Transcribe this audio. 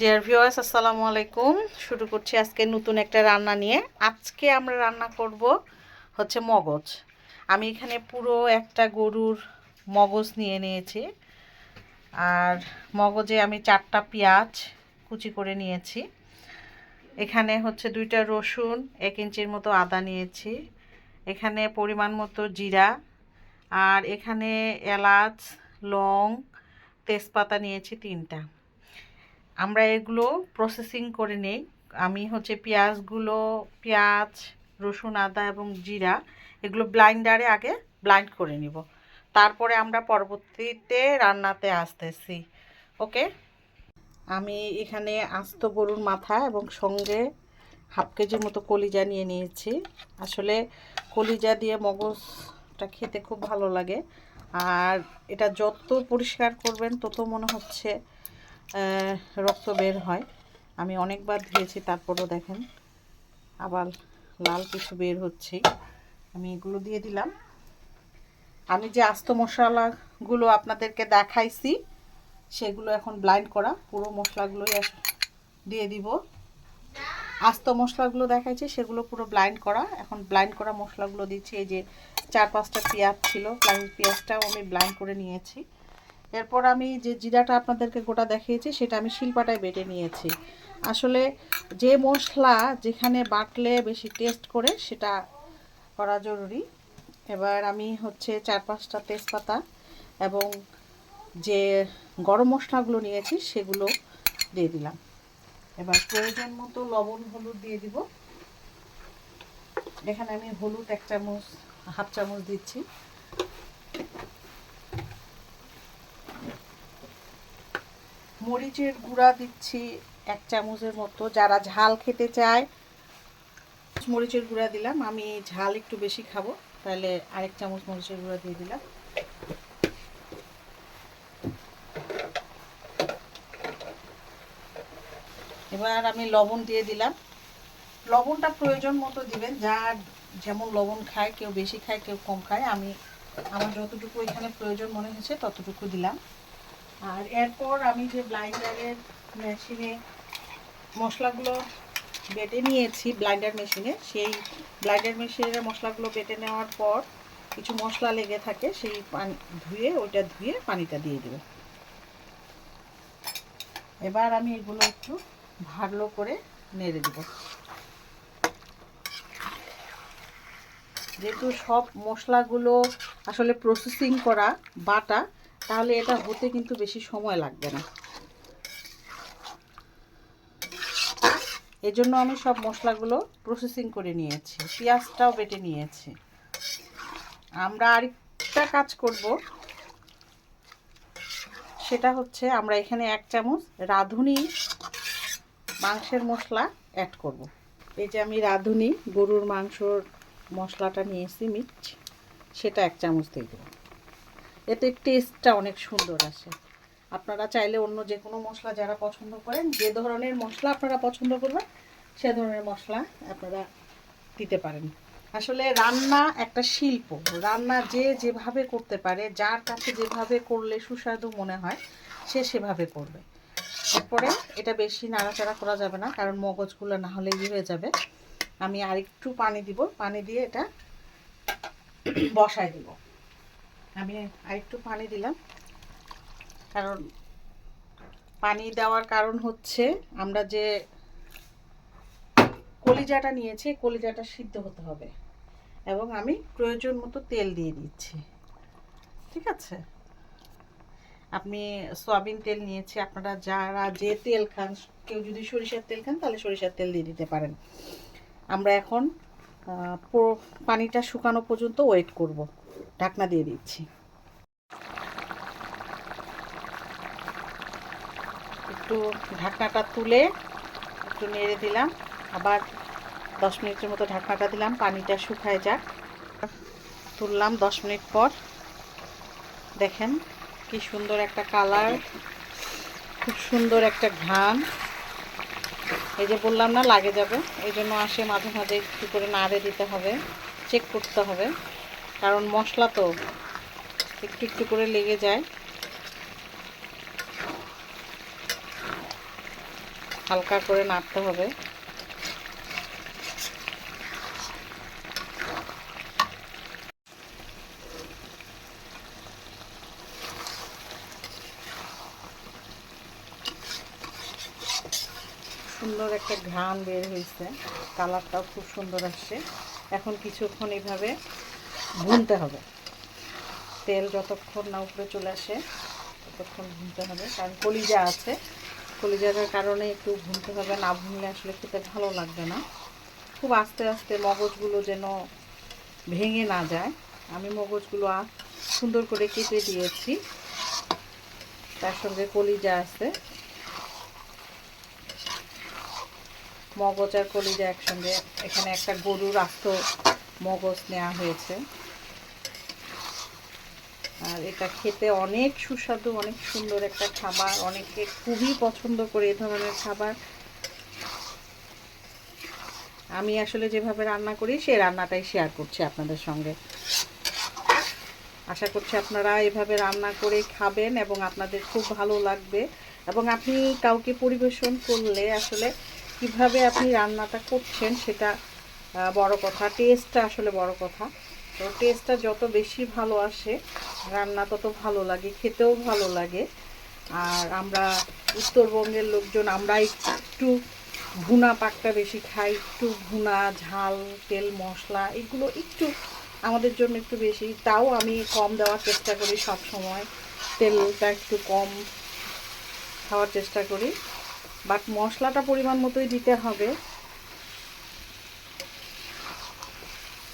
Dear viewers আসসালামু আলাইকুম। শুরু করছি আজকে নতুন একটা রান্না নিয়ে। আজকে আমরা রান্না করব হচ্ছে মগজ। আমি এখানে পুরো একটা গরুর মগজ নিয়ে নিয়েছি। আর মগজে আমি চারটা পেঁয়াজ কুচি করে নিয়েছি। এখানে হচ্ছে দুইটা রসুন, এক ইঞ্চির মতো আদা নিয়েছি। এখানে পরিমাণ মতো জিরা। আর এখানে এলাচ, লং, তেজপাতা নিয়েছি তিনটা। আমরা এগুলো প্রসেসিং করে নেই। আমি হচ্ছে পেঁয়াজগুলো, পেঁয়াজ, রসুন, আদা এবং জিরা এগুলো ব্লাইন্ডারে আগে ব্লাইন্ড করে নিব। তারপরে আমরা পরবর্তীতে রান্নাতে আসতেছি। ওকে? আমি এখানে আস্ত গরুর মাথা এবং সঙ্গে হাফ কেজির মতো কলিজা নিয়ে নিয়েছি। আসলে কলিজা দিয়ে মগজটা খেতে খুব ভালো লাগে। আর এটা যত পরিষ্কার করবেন, তত মনে হচ্ছে রক্ত বের হয়। আমি অনেকবার ধুয়েছি, তারপরও দেখেন আবার লাল কিছু বের হচ্ছে। আমি এগুলো দিয়ে দিলাম। আমি যে আস্ত মশলাগুলো আপনাদেরকে দেখাইছি, সেগুলো এখন ব্লাইন্ড করা। পুরো মশলাগুলোই দিয়ে দিব। আস্ত মশলাগুলো দেখাইছি, সেগুলো পুরো ব্লাইন্ড করা। এখন ব্লাইন্ড করা মশলাগুলো দিচ্ছি। এই যে চার পাঁচটা পেঁয়াজ ছিল পেঁয়াজটাও আমি ব্লাইন্ড করে নিয়েছি। এরপর আমি যে জিরাটা আপনাদেরকে গোটা দেখিয়েছি, সেটা আমি শিলপাটায় বেটে নিয়েছি। আসলে যে মশলা যেখানে বাটলে বেশি টেস্ট করে, সেটা করা জরুরি। এবার আমি হচ্ছে চার পাঁচটা তেজপাতা এবং যে গরম মশলাগুলো নিয়েছি, সেগুলো দিয়ে দিলাম। এবার প্রয়োজন মতো লবণ, হলুদ দিয়ে দিব। এখানে আমি হলুদ এক চামচ, হাফ চামচ দিচ্ছি। মরিচের গুঁড়া দিচ্ছি এক চামচের মতো। যারা ঝাল খেতে চায়, মরিচের গুঁড়া দিলাম। আমি ঝাল একটু বেশি খাব, তাহলে আরেক চামচ মরিচের গুঁড়া দিয়ে দিলাম। এবার আমি লবণ দিয়ে দিলাম। লবণটা প্রয়োজন মতো দিবেন, যার যেমন লবণ খায়, কেউ বেশি খায়, কেউ কম খায়। আমি, আমার যতটুকু এখানে প্রয়োজন মনে হয়েছে, ততটুকু দিলাম। আর এরপর আমি যে ব্লাইন্ডারের মেশিনে মশলাগুলো বেটে নিয়েছি ব্লাইন্ডার মেশিনে সেই ব্লাইন্ডার মেশিনের মশলাগুলো বেটে নেওয়ার পর কিছু মশলা লেগে থাকে, সেই পানি ধুয়ে, ওইটা ধুয়ে পানিটা দিয়ে দেবো। এবার আমি এগুলো একটু ভালো করে নেড়ে দেবো। যেহেতু সব মশলাগুলো আসলে প্রসেসিং করা বাটা তাহলে এটা হতে কিন্তু বেশি সময় লাগবে না। এজন্য আমি সব মশলাগুলো প্রসেসিং করে নিয়েছি, পেঁয়াজটাও বেটে নিয়েছি। আমরা আরেকটা কাজ করব, সেটা হচ্ছে আমরা এখানে এক চামচ রাঁধুনি মাংসের মশলা অ্যাড করব। এই যে আমি রাঁধুনি, গরুর মাংসর মশলাটা নিয়েছি, মিট, সেটা এক চামচ দিয়ে দেবো। এতে টেস্টটা অনেক সুন্দর আসে। আপনারা চাইলে অন্য যে কোনো মশলা যারা পছন্দ করেন, যে ধরনের মশলা আপনারা পছন্দ করবেন, সে ধরনের মশলা আপনারা দিতে পারেন। আসলে রান্না একটা শিল্প। রান্না যে যেভাবে করতে পারে, যার কাছে যেভাবে করলে সুস্বাদু মনে হয়, সে সেভাবে করবে। এরপরে এটা বেশি নাড়াচাড়া করা যাবে না, কারণ মগজগুলো না হলে ই হয়ে যাবে। আমি আরেকটু পানি দিব, পানি দিয়ে এটা বসাই দিব। আমি আরেকটু পানি দিলাম। কারণ পানি দেওয়ার কারণ হচ্ছে আমরা যে কলিজাটা নিয়েছি কলিজাটা সিদ্ধ হতে হবে। এবং আমি প্রয়োজন মতো তেল দিয়ে দিচ্ছি। ঠিক আছে? আপনি সয়াবিন তেল নিয়েছি, আপনারা যারা যে তেল খান, কেউ যদি সরিষার তেল খান, তাহলে সরিষার তেল দিয়ে দিতে পারেন। আমরা এখন পানিটা শুকানো পর্যন্ত ওয়েট করব। ঢাকনা দিয়ে দিচ্ছি। একটু ঢাকনাটা তুলে একটু নেড়ে দিলাম। আবার দশ মিনিটের মতো ঢাকনাটা দিলাম, পানিটা শুকায় যাক। তুললাম দশ মিনিট পর। দেখেন কি সুন্দর একটা কালার, খুব সুন্দর একটা ঘ্রাণ। এই যে বললাম না, লাগে যাবে। এই জন্য আসে মাঝে মাঝে একটু করে নাড়ে দিতে হবে চেক করতে হবে। কারণ মশলা তো একটু একটু করে লেগে যায়। হালকা করে নাড়তে হবে। সুন্দর একটা ঘ্রাণ বের হয়েছে। কালারটাও খুব সুন্দর আসছে। এখন কিছুক্ষণ এইভাবে ভুনতে হবে। তেল যতক্ষণ না উপরে চলে আসে, ততক্ষণ ভুনতে হবে। কারণ কলিজা আছে। কলিজার কারণে একটু ভুনতে হবে, না ভুনলে আসলে খেতে ভালো লাগবে না। খুব আস্তে আস্তে মগজগুলো যেন ভেঙে না যায়। আমি মগজগুলো সুন্দর করে কেটে দিয়েছি। তার সঙ্গে কলিজা আছে। মগজ আর কলিজা একসঙ্গে, এখানে একটা গরুর আস্ত মগজ নেওয়া হয়েছে। আর এটা খেতে অনেক সুস্বাদু, অনেক সুন্দর একটা খাবার। অনেকে খুবই পছন্দ করে এ ধরনের খাবার। আমি আসলে যেভাবে রান্না করি, সে রান্নাটাই শেয়ার করছি আপনাদের সঙ্গে। আশা করছি আপনারা এভাবে রান্না করে খাবেন এবং আপনাদের খুব ভালো লাগবে। এবং আপনি কাউকে পরিবেশন করলে আসলে কীভাবে আপনি রান্নাটা করছেন, সেটা বড় কথা। টেস্টটা আসলে বড় কথা। তো টেস্টটা যত বেশি ভালো আসে রান্না তত ভালো লাগে, খেতেও ভালো লাগে। আর আমরা উত্তরবঙ্গের লোকজন, আমরা একটু ভুনা পাকটা বেশি খাই, একটু ভুনা, ঝাল, তেল, মশলা, এগুলো একটু আমাদের জন্য একটু বেশি। তাও আমি কম দেওয়ার চেষ্টা করি সব সময়। তেলটা একটু কম খাওয়ার চেষ্টা করি। বাট মশলাটা পরিমাণ মতোই দিতে হবে।